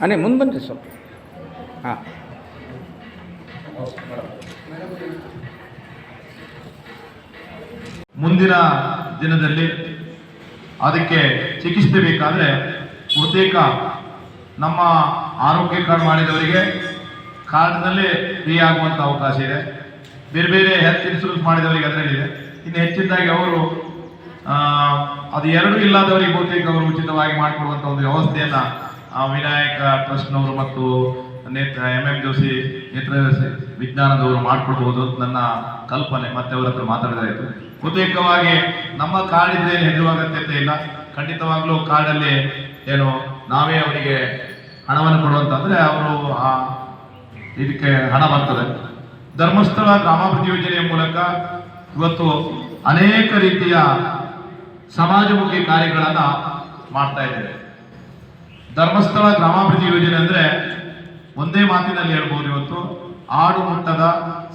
ಅನೇ ಮುಂದೆ ಬನ್ನಿರಿ ಸ್ವಲ್ಪ. ಹಾಂ. ಮುಂದಿನ ದಿನದಲ್ಲಿ ಅದಕ್ಕೆ ಚಿಕಿತ್ಸೆ ಬೇಕಾದರೆ ಬಹುತೇಕ ನಮ್ಮ ಆರೋಗ್ಯ ಕಾರ್ಡ್ ಮಾಡಿದವರಿಗೆ ಕಾರ್ಡ್ನಲ್ಲಿ ಫ್ರೀ ಆಗುವಂಥ ಅವಕಾಶ ಇದೆ. ಬೇರೆ ಬೇರೆ ಹೆಲ್ತ್ ಇನ್ಶೂರೆನ್ಸ್ ಮಾಡಿದವರಿಗೆ ಅದರಲ್ಲಿದೆ ಇನ್ನು ಹೆಚ್ಚಿನದಾಗಿ ಅವರು ಅದು ಎರಡೂ ಇಲ್ಲದವರಿಗೆ ಬಹುತೇಕ ಅವರು ಉಚಿತವಾಗಿ ಮಾಡಿಕೊಡುವಂಥ ಒಂದು ವ್ಯವಸ್ಥೆಯನ್ನು ವಿನಾಯಕ ಟ್ರಸ್ಟ್ನವರು ಮತ್ತು ನೇತ್ರ ಎಂ ಎಂ ಜೋಶಿ ನೇತ್ರ ವಿಜ್ಞಾನದವರು ಮಾಡಿಕೊಡ್ಬೋದು ಅಂತ ನನ್ನ ಕಲ್ಪನೆ. ಮತ್ತೆ ಅವರ ಹತ್ರ ಮಾತಾಡಿದಾಯಿತು ಬಹುತೇಕವಾಗಿ ನಮ್ಮ ಕಾರ್ಡ್ ಇದ್ರೆ ಹೆದರುವ ಅಗತ್ಯತೆ ಇಲ್ಲ. ಖಂಡಿತವಾಗ್ಲೂ ಕಾರ್ಡಲ್ಲಿ ಏನು, ನಾವೇ ಅವರಿಗೆ ಹಣವನ್ನು ಕೊಡುವಂತಂದ್ರೆ ಅವರು ಆ ಇದಕ್ಕೆ ಹಣ ಬರ್ತದೆ. ಧರ್ಮಸ್ಥಳ ಗ್ರಾಮಾಭಿವೃದ್ಧಿ ಯೋಜನೆಯ ಮೂಲಕ ಇವತ್ತು ಅನೇಕ ರೀತಿಯ ಸಮಾಜಮುಖಿ ಕಾರ್ಯಗಳನ್ನ ಮಾಡ್ತಾ ಇದ್ದೇವೆ. ಧರ್ಮಸ್ಥಳ ಗ್ರಾಮಾಭಿವೃದ್ಧಿ ಯೋಜನೆ ಅಂದ್ರೆ ಒಂದೇ ಮಾತಿನಲ್ಲಿ ಹೇಳ್ಬೋದು ಇವತ್ತು, ಆಡು ಮುಟ್ಟದ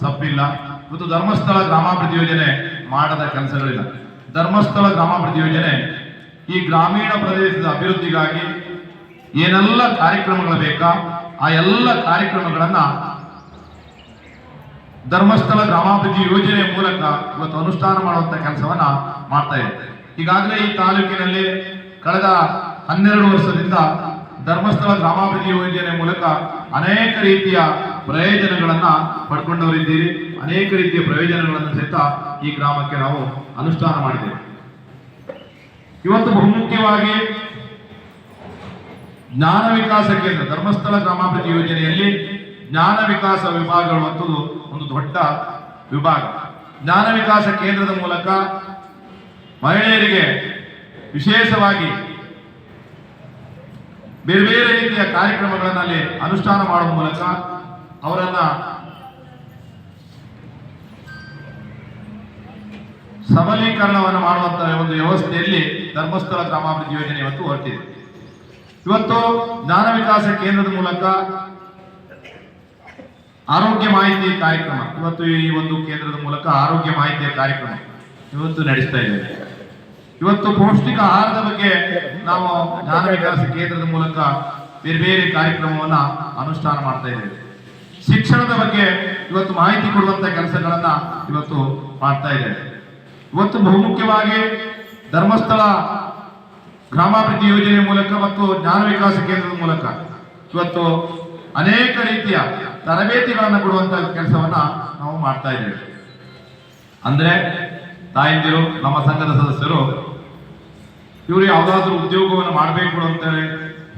ಸಬ್ಬಿಲ್ಲ. ಇವತ್ತು ಧರ್ಮಸ್ಥಳ ಗ್ರಾಮಾಭಿವೃದ್ಧಿ ಯೋಜನೆ ಮಾಡದ ಕೆಲಸಗಳಿಲ್ಲ. ಧರ್ಮಸ್ಥಳ ಗ್ರಾಮಾಭಿವೃದ್ಧಿ ಯೋಜನೆ ಈ ಗ್ರಾಮೀಣ ಪ್ರದೇಶದ ಅಭಿವೃದ್ಧಿಗಾಗಿ ಏನೆಲ್ಲ ಕಾರ್ಯಕ್ರಮಗಳು ಬೇಕಾ, ಆ ಎಲ್ಲ ಕಾರ್ಯಕ್ರಮಗಳನ್ನ ಧರ್ಮಸ್ಥಳ ಗ್ರಾಮಾಭಿವೃದ್ಧಿ ಯೋಜನೆ ಮೂಲಕ ಇವತ್ತು ಅನುಷ್ಠಾನ ಮಾಡುವಂತ ಕೆಲಸವನ್ನ ಮಾಡ್ತಾ ಇದೆ ಈಗಾಗಲೇ ಈ ತಾಲೂಕಿನಲ್ಲಿ ಕಳೆದ ಹನ್ನೆರಡು ವರ್ಷದಿಂದ ಧರ್ಮಸ್ಥಳ ಗ್ರಾಮಾಭಿವೃದ್ಧಿ ಯೋಜನೆ ಮೂಲಕ ಅನೇಕ ರೀತಿಯ ಪ್ರಯೋಜನಗಳನ್ನ ಪಡ್ಕೊಂಡವರಿದ್ದೀರಿ. ಅನೇಕ ರೀತಿಯ ಪ್ರಯೋಜನಗಳನ್ನು ಸಹಿತ ಈ ಗ್ರಾಮಕ್ಕೆ ನಾವು ಅನುಷ್ಠಾನ ಮಾಡಿದ್ದೇವೆ. ಇವತ್ತು ಬಹುಮುಖ್ಯವಾಗಿ ಜ್ಞಾನ ವಿಕಾಸ ಕೇಂದ್ರ ಧರ್ಮಸ್ಥಳ ಗ್ರಾಮಾಭಿವೃದ್ಧಿ ಯೋಜನೆಯಲ್ಲಿ ಜ್ಞಾನ ವಿಕಾಸ ವಿಭಾಗಗಳು ಅಂತದ್ದು ಒಂದು ದೊಡ್ಡ ವಿಭಾಗ. ಜ್ಞಾನ ವಿಕಾಸ ಕೇಂದ್ರದ ಮೂಲಕ ಮಹಿಳೆಯರಿಗೆ ವಿಶೇಷವಾಗಿ ಬೇರೆ ಬೇರೆ ರೀತಿಯ ಕಾರ್ಯಕ್ರಮಗಳನ್ನು ಅನುಷ್ಠಾನ ಮಾಡುವ ಮೂಲಕ ಅವರನ್ನ ಸಬಲೀಕರಣವನ್ನು ಮಾಡುವಂತಹ ಒಂದು ವ್ಯವಸ್ಥೆಯಲ್ಲಿ ಧರ್ಮಸ್ಥಳ ಗ್ರಾಮಾಭಿವೃದ್ಧಿ ಯೋಜನೆ ಇವತ್ತು ಹೊರಟಿದೆ. ಇವತ್ತು ಜ್ಞಾನ ವಿಕಾಸ ಕೇಂದ್ರದ ಮೂಲಕ ಆರೋಗ್ಯ ಮಾಹಿತಿ ಕಾರ್ಯಕ್ರಮ. ಇವತ್ತು ಈ ಒಂದು ಕೇಂದ್ರದ ಮೂಲಕ ಆರೋಗ್ಯ ಮಾಹಿತಿಯ ಕಾರ್ಯಕ್ರಮ ಇವತ್ತು ನಡೆಸ್ತಾ ಇದ್ದೇವೆ. ಇವತ್ತು ಪೌಷ್ಟಿಕ ಆಹಾರದ ಬಗ್ಗೆ ನಾವು ಜ್ಞಾನ ವಿಕಾಸ ಕೇಂದ್ರದ ಮೂಲಕ ಬೇರೆ ಬೇರೆ ಕಾರ್ಯಕ್ರಮವನ್ನ ಅನುಷ್ಠಾನ ಮಾಡ್ತಾ ಇದ್ದೇವೆ. ಶಿಕ್ಷಣದ ಬಗ್ಗೆ ಇವತ್ತು ಮಾಹಿತಿ ಕೊಡುವಂತ ಕೆಲಸಗಳನ್ನ ಇವತ್ತು ಮಾಡ್ತಾ ಇದ್ದೇವೆ. ಇವತ್ತು ಬಹುಮುಖ್ಯವಾಗಿ ಧರ್ಮಸ್ಥಳ ಗ್ರಾಮಾಭಿವೃದ್ಧಿ ಯೋಜನೆ ಮೂಲಕ ಮತ್ತು ಜ್ಞಾನ ವಿಕಾಸ ಕೇಂದ್ರದ ಮೂಲಕ ಇವತ್ತು ಅನೇಕ ರೀತಿಯ ತರಬೇತಿಗಳನ್ನು ಕೊಡುವಂತ ಕೆಲಸವನ್ನ ನಾವು ಮಾಡ್ತಾ ಇದ್ದೇವೆ. ಅಂದ್ರೆ ತಾಯಂದಿರು, ನಮ್ಮ ಸಂಘದ ಸದಸ್ಯರು, ಇವರು ಯಾವುದಾದ್ರೂ ಉದ್ಯೋಗವನ್ನು ಮಾಡಬೇಕು ಅಂತ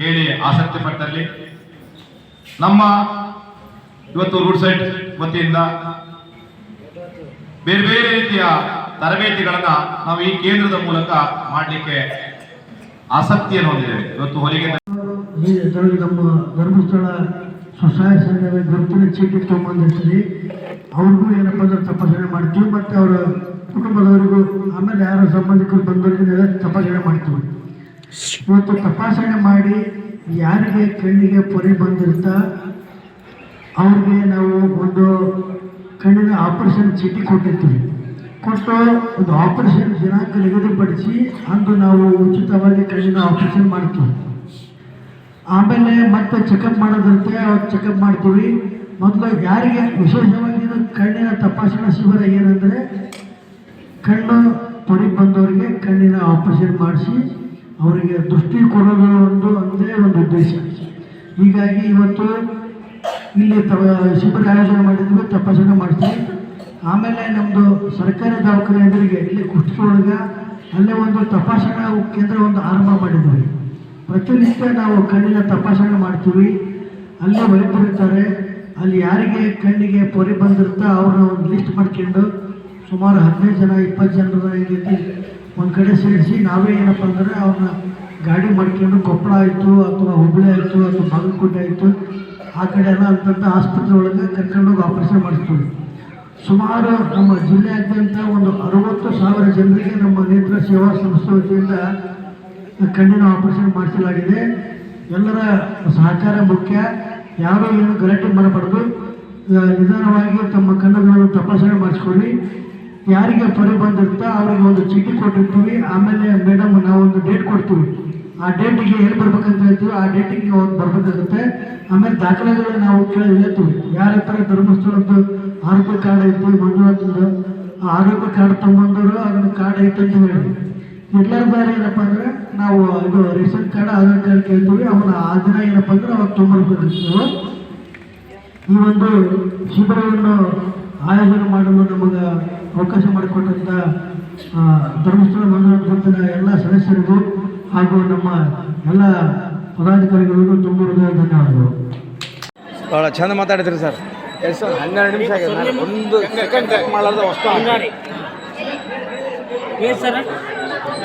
ಹೇಳಿ ಆಸಕ್ತಿ ಪಟ್ಟಲ್ಲಿ ನಮ್ಮ ಇವತ್ತು ರೂಡ್ ಸೈಟ್ ವತಿಯಿಂದ ಬೇರೆ ಬೇರೆ ರೀತಿಯ ತರಬೇತಿಗಳನ್ನ ನಾವು ಈ ಕೇಂದ್ರದ ಮೂಲಕ ಮಾಡಲಿಕ್ಕೆ ಆಸಕ್ತಿಯನ್ನು ಹೊಂದಿದ್ದೇವೆ. ಇವತ್ತು ಹೊಲಿಗೆ ನಮ್ಮ ಧರ್ಮಸ್ಥಳ ಸ್ವಸಹಾಯ ಸಂಘದ ಗುರುತಿನ ಚೀಟಿ ತೊಗೊಂಬಂದಿರ್ತೀವಿ ಅವ್ರಿಗೂ ಏನಪ್ಪ ಅಂದ್ರೆ ತಪಾಸಣೆ ಮಾಡ್ತೀವಿ. ಮತ್ತು ಅವರ ಕುಟುಂಬದವರಿಗೂ ಆಮೇಲೆ ಯಾರ ಸಂಬಂಧಿಕರು ಬಂದವರಿಗೂ ತಪಾಸಣೆ ಮಾಡ್ತೀವಿ. ಇವತ್ತು ತಪಾಸಣೆ ಮಾಡಿ ಯಾರಿಗೆ ಕಣ್ಣಿಗೆ ಪೊರೆ ಬಂದಿರ್ತಾ ಅವ್ರಿಗೆ ನಾವು ಒಂದು ಕಣ್ಣಿನ ಆಪರೇಷನ್ ಚೀಟಿ ಕೊಟ್ಟಿರ್ತೀವಿ. ಕೊಟ್ಟು ಒಂದು ಆಪರೇಷನ್ ದಿನಾಂಕ ನಿಗದಿಪಡಿಸಿ ಅಂದು ನಾವು ಉಚಿತವಾಗಿ ಕಣ್ಣಿನ ಆಪರೇಷನ್ ಮಾಡ್ತೀವಿ. ಆಮೇಲೆ ಮತ್ತೆ ಚೆಕಪ್ ಮಾಡೋದಂತೆ ಅವ್ರು ಚೆಕಪ್ ಮಾಡ್ತೀವಿ. ಮೊದಲು ಯಾರಿಗೆ ವಿಶೇಷವಾಗಿ ಇದು ಕಣ್ಣಿನ ತಪಾಸಣಾ ಶಿಬಿರ ಏನಂದರೆ, ಕಣ್ಣು ತೊಡಗಿ ಬಂದವರಿಗೆ ಕಣ್ಣಿನ ಆಪರೇಷನ್ ಮಾಡಿಸಿ, ಅವರಿಗೆ ದೃಷ್ಟಿ ಕೊಡೋದು ಒಂದು ಒಂದೇ ಒಂದು ಉದ್ದೇಶ. ಹೀಗಾಗಿ ಇವತ್ತು ಇಲ್ಲಿ ತ ಶಿಬಿರ ಆಯೋಜನೆ ಮಾಡಿದ್ವಿ, ತಪಾಸಣೆ ಮಾಡ್ತೀವಿ. ಆಮೇಲೆ ನಮ್ಮದು ಸರ್ಕಾರಿ ದವಾಖಾನೆ ಎದುರಿಗೆ ಇಲ್ಲಿ ಕುಷ್ಟಗಿ ಒಳಗೆ ಅಲ್ಲೇ ಒಂದು ತಪಾಸಣಾ ಕೇಂದ್ರ ಒಂದು ಆರಂಭ ಮಾಡಿದ್ವಿ. ಪ್ರತಿನಿತ್ಯ ನಾವು ಕಣ್ಣಿನ ತಪಾಸಣೆ ಮಾಡ್ತೀವಿ. ಅಲ್ಲೇ ವೈದ್ಯರಿರ್ತಾರೆ ಅಲ್ಲಿ ಯಾರಿಗೆ ಕಣ್ಣಿಗೆ ಪೊರೆ ಬಂದಿರುತ್ತೋ ಅವ್ರನ್ನ ಒಂದು ಲಿಸ್ಟ್ ಮಾಡ್ಕೊಂಡು ಸುಮಾರು ಹದಿನೈದು ಜನ, ಇಪ್ಪತ್ತು ಜನರ ರೀತಿ ಒಂದು ಕಡೆ ಸೇರಿಸಿ ನಾವೇ ಏನಪ್ಪ ಅಂದರೆ ಅವ್ರನ್ನ ಗಾಡಿ ಮಾಡ್ಕೊಂಡು ಕೊಪ್ಪಳ ಆಯಿತು, ಅಥವಾ ಹುಬ್ಬಳ್ಳಿ ಆಯಿತು, ಅಥವಾ ಬಾಗಲಕೋಟೆ ಆಯಿತು, ಆ ಕಡೆ ಎಲ್ಲ ಅಂತಂತ ಆಸ್ಪತ್ರೆ ಒಳಗೆ ಕರ್ಕೊಂಡೋಗಿ ಆಪರೇಷನ್ ಮಾಡಿಸ್ತೀವಿ. ಸುಮಾರು ನಮ್ಮ ಜಿಲ್ಲೆಯಾದ್ಯಂತ ಒಂದು ಅರವತ್ತು ಸಾವಿರ ಜನರಿಗೆ ನಮ್ಮ ನೇತ್ರ ಸೇವಾ ಸಂಸ್ಥೆ ವತಿಯಿಂದ ಕಣ್ಣಿನ ಆಪರೇಷನ್ ಮಾಡಿಸಲಾಗಿದೆ. ಎಲ್ಲರ ಸಹಕಾರ ಮುಖ್ಯ. ಯಾರೂ ಏನು ಗಲಾಟೆ ಮಾಡಬಾರ್ದು. ನಿಧಾನವಾಗಿ ತಮ್ಮ ಕಣ್ಣುಗಳನ್ನು ತಪಾಸಣೆ ಮಾಡಿಸ್ಕೊಳ್ಳಿ. ಯಾರಿಗೆ ಪರಿ ಬಂದಿರ್ತಾ ಅವರಿಗೆ ಒಂದು ಚೀಟಿ ಕೊಟ್ಟಿರ್ತೀವಿ. ಆಮೇಲೆ ಮೇಡಮ್, ನಾವೊಂದು ಡೇಟ್ ಕೊಡ್ತೀವಿ. ಆ ಡೇಟಿಗೆ ಏನು ಬರ್ಬೇಕಂತ ಹೇಳ್ತೀವಿ ಆ ಡೇಟಿಗೆ ಒಂದು ಬರ್ಬೇಕಾಗುತ್ತೆ. ಆಮೇಲೆ ದಾಖಲೆಗಳು ನಾವು ಕೇಳಿ ಹೇಳ್ತೀವಿ. ಯಾರ ಹತ್ರ ಧರ್ಮಸ್ಥಳದ್ದು ಆರೋಗ್ಯ ಕಾರ್ಡ್ ಐತಿ ಮಂಜುನಾಥದ್ದು ಆರೋಗ್ಯ ಕಾರ್ಡ್ ತಗೊಂಡ್ರು ಅದನ್ನ ಕಾರ್ಡ್ ಐತೆ ಅಂತ ಹೇಳಿ. ಎಲ್ಲರ ಬೇರೆ ಏನಪ್ಪ ಅಂದ್ರೆ ನಾವು ಇದು ರೇಷನ್ ಕಾರ್ಡ್ ಆಧಾರ್ ಕಾರ್ಡ್ ಕೇಳ್ತೀವಿ ಅವನ ಆ ದಿನ ಏನಪ್ಪ ಅಂದ್ರೆ ಅವಾಗ ತೊಗೊಂಬರ್ಬೇಕು ಈ ಒಂದು ಶಿಬಿರವನ್ನು ಆಯೋಜನೆ ಮಾಡಲು ನಮಗೆ ಅವಕಾಶ ಮಾಡಿಕೊಟ್ಟಂತ ಧರ್ಮಸ್ಥಳ ಮಂದಿರ ಗುಂಪಿನ ಎಲ್ಲ ಸದಸ್ಯರಿಗೂ ಹಾಗೂ ನಮ್ಮ ಎಲ್ಲ ಪದಾಧಿಕಾರಿಗಳಿಗೂ ತುಂಬ ಹೃದಯ ಧನ್ಯವಾದಗಳು. ಭಾಳ ಚಂದ ಮಾತಾಡಿದ್ರಿ ಸರ್. ಹನ್ನೆರಡು ನಿಮಿಷ ಆಗಿದೆ. ಒಂದು ಸೆಕೆಂಡ್ ಚೆಕ್ ಮಾಡಲಾರ್ದ ಅಷ್ಟು ಏನ್ ಸರ್?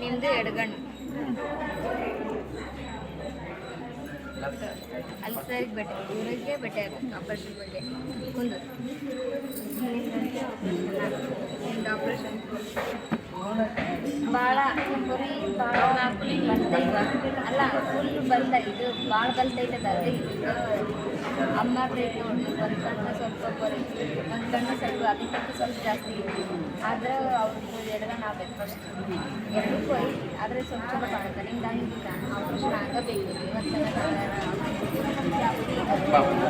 ನಿಮ್ದು ಎಡಗಣ್ಣು ಅಲ್ಲಿ ಸರಿಗೆ ಬಟ್ಟೆ ಇವ್ರಿಗೆ ಬಟ್ಟೆ ಹಾಕ್ಬೇಕು ಆಪರೇಷನ್ ಬಟ್ಟೆ ಕುಂದು ನಿಮ್ದು ಆಪರೇಷನ್ ಭಾಳ ಕುರಿ ಭಾಳ ಬಂದೈವ ಅಲ್ಲ ಫುಲ್ ಬಂದ, ಇದು ಭಾಳ ಬಂದೈತದ ಅದೇ ಅಮ್ಮ ಬೇಕು ಒಂದು ಕಣ್ಣು ಸ್ವಲ್ಪ ಬರುತ್ತೆ ಒಂದು ಕಣ್ಣು ಸ್ವಲ್ಪ ಅದಕ್ಕಿಂತ ಸ್ವಲ್ಪ ಜಾಸ್ತಿ ಇದೆ ಆದ್ರೆ ಅವ್ರಿಗೆ ಎಡಗಣ್ಣು ನಾವು ಫಸ್ಟ್ ಎರಡಕ್ಕೂ ಐತಿ ಆದರೆ ಸ್ವಲ್ಪ ಚಲೋ ಕಾಣುತ್ತೆ ನಿಮ್ದು ಹಂಗಿಲ್ಲ ಆಪರೇಷನ್ ಆಗಬೇಕು. ಇವತ್ತು